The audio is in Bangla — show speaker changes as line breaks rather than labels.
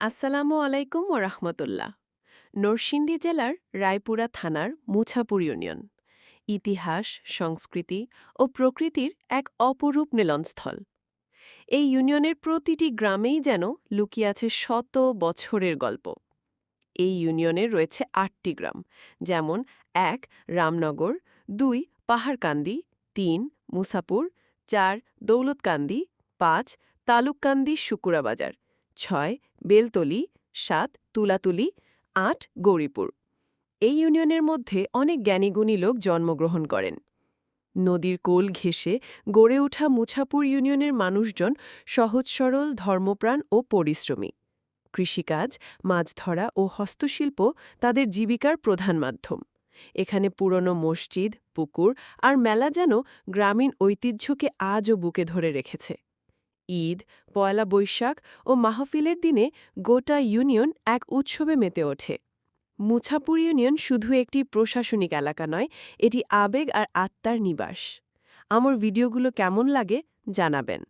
আসসালামু আলাইকুম ও রহমতুল্লাহ। নরসিংদী জেলার রায়পুরা থানার মুছাপুর ইউনিয়ন। ইতিহাস, সংস্কৃতি ও প্রকৃতির এক অপরূপ মিলনস্থল। এই ইউনিয়নের প্রতিটি গ্রামেই যেন লুকিয়ে আছে শত বছরের গল্প। এই ইউনিয়নের রয়েছে আটটি গ্রাম, যেমন এক, রামনগর, দুই, পাহাড়কান্দি, তিন মুসাপুর চার, দৌলতকান্দি, পাঁচ, তালুককান্দি, শুকুরাবাজার। ছয়, বেলতলি, সাত, তুলাতুলি, আট, গৌরীপুর। এই ইউনিয়নের মধ্যে অনেক জ্ঞানীগুণী লোক জন্মগ্রহণ করেন। নদীর কোল ঘেঁষে গড়ে ওঠা মুছাপুর ইউনিয়নের মানুষজন সহজ, সরল, ধর্মপ্রাণ ও পরিশ্রমী। কৃষিকাজ মাছ ধরা ও হস্তশিল্প তাদের জীবিকার প্রধান মাধ্যম। এখানে পুরনো মসজিদ, পুকুর আর মেলা যেন গ্রামীণ ঐতিহ্যকে আজও বুকে ধরে রেখেছে। ঈদ, পয়লা বৈশাখ ও মাহফিলের দিনে গোটা ইউনিয়ন এক উৎসবে মেতে ওঠে। মুছাপুর ইউনিয়ন শুধু একটি প্রশাসনিক এলাকা নয়, এটি আবেগ আর আত্মার নিবাস। আমার ভিডিওগুলো কেমন লাগে জানাবেন।